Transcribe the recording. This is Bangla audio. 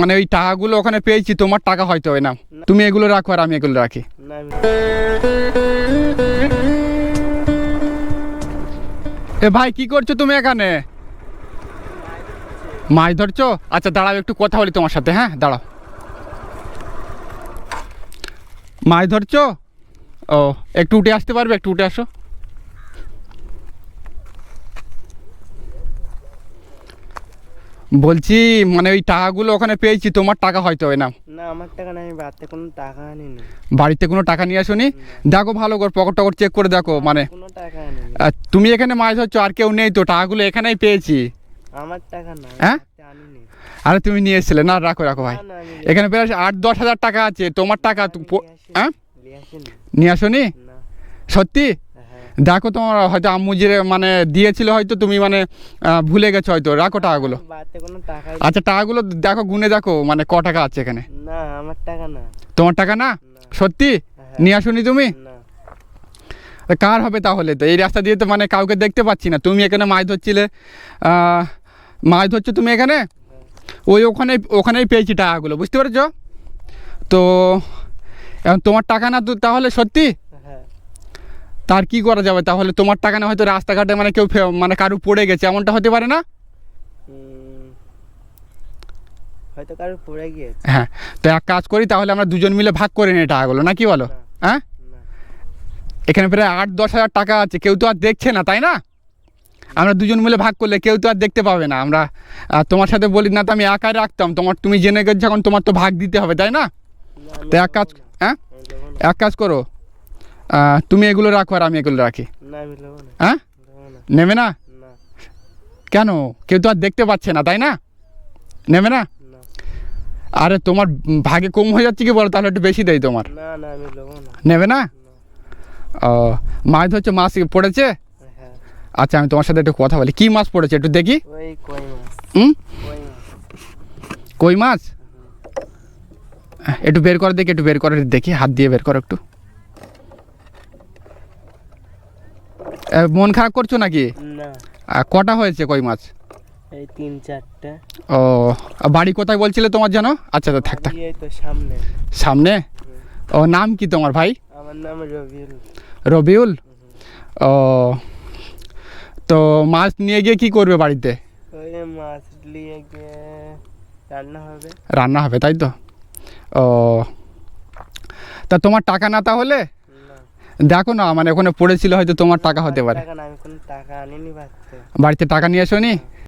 মানে ওই টাকাগুলো ওখানে পেয়েছি তোমার টাকা হয়তো হবে না। তুমি এগুলো রাখো আর আমি এগুলো রাখি। এ ভাই কি করছ তুমি এখানে? মাছ ধরছো? আচ্ছা দাঁড়াও একটু কথা বলি তোমার সাথে হ্যাঁ? দাঁড়াও। মাছ ধরছো? ও একটু উঠে আসতে পারবে? একটু উঠে আসো। বলছি মানে ওই টাকাগুলো ওখানে পেয়েছি তোমার টাকা হয়তো হবে না। না আমার টাকা না আমি বাড়িতে কোনো টাকা আনিনি বাড়িতে কোনো টাকা নিয়ে আসোনি? দেখো ভালো করে পকেট টকট চেক করে দেখো মানে। কোনো টাকা আনিনি তুমি এখানে মাছ ধরছো আর কেউ নেই তো টাকাগুলো এখানেই পেয়েছি। আমার টাকা না হ্যাঁ? আরে তুমি নিয়ে এসেছিলে না রাখো রাখো ভাই। এখানে প্রায় আট দশ হাজার টাকা আছে তোমার টাকা। হ্যাঁ? নিয়ে আসিনি। সত্যি? হ্যাঁ দেখো তোমার হয়তো আম্মু যে মানে দিয়েছিল হয়তো তুমি মানে ভুলে গেছো হয়তো। রাখো টাকাগুলো। আচ্ছা টাকাগুলো দেখো গুনে দেখো মানে ক টাকা আছে এখানে? না আমার টাকা না। তোমার টাকা না? সত্যি? হ্যাঁ। নিয়ে আসোনি তুমি? কার হবে তাহলে তো? এই রাস্তা দিয়ে তো মানে কাউকে দেখতে পাচ্ছি না। তুমি এখানে মাছ ধরছিলে মাছ ধরছো তুমি এখানে? ওই ওখানে ওখানেই পেয়েছি টাকাগুলো বুঝতে পেরেছ? তো এখন তোমার টাকা না তো তাহলে সত্যি? হ্যাঁ তার কি করা যাবে? তাহলে তোমার টাকা না হয়তো রাস্তাঘাটে মানে কেউ মানে কারু পড়ে গেছে এমনটা হতে পারে না? হয়তো কারও পড়ে গিয়েছে। হ্যাঁ তো এক কাজ করি তাহলে আমরা দুজন মিলে ভাগ করে নিই টাকাগুলো না কি বলো। হ্যাঁ? এখানে প্রায় আট দশ হাজার টাকা আছে কেউ তো আর দেখছে না তাই না? আমরা দুজন মিলে ভাগ করলে কেউ তো আর দেখতে পাবে না। আমরা তোমার সাথে বলি না তো আমি একাই রাখতাম তোমার তুমি জেনে গেছো যখন তোমার তো ভাগ দিতে হবে তাই না? তো এক কাজ হ্যাঁ। এক কাজ করো তুমি এগুলো রাখো আর আমি এগুলো রাখি। হ্যাঁ? নেব না। কেন? কেউ তো আর দেখতে পাচ্ছে না তাই না? নেবে না? আরে তোমার ভাগে কম হয়ে যাচ্ছে কি বলো? তাহলে একটু বেশি দেয় তোমার। নেব না। ও মাছ ধরছে মাছ পড়েছে? হ্যাঁ। আচ্ছা আমি তোমার সাথে একটু কথা বলি। কি মাছ পড়েছে একটু দেখি। কই মাছ? একটু বের করে দেখি একটু বের করে দেখি হাত দিয়ে বের করো একটু। মন খারাপ করছ নাকি? না। কটা হয়েছে কই মাছ? এই তিন চারটে। ও বাড়ি কোথায় বলছিলে তোমার জানো আচ্ছা তো থাক থাক। এই তো সামনে। সামনে? ও নাম কি তোমার ভাই? আমার নাম রবিউল। রবিউল? ও তো মাছ নিয়ে গিয়ে কি করবে বাড়িতে? মাছ নিয়ে গিয়ে রান্না হবে। রান্না হবে তাই তো? ও তা তোমার টাকা না তাহলে? দেখো না মানে ওখানে পড়েছিল হয়তো তোমার টাকা হতে পারে। টাকা না আমি কোনো টাকা আনিনি বাড়িতে। বাড়িতে টাকা নিয়ে এসো নি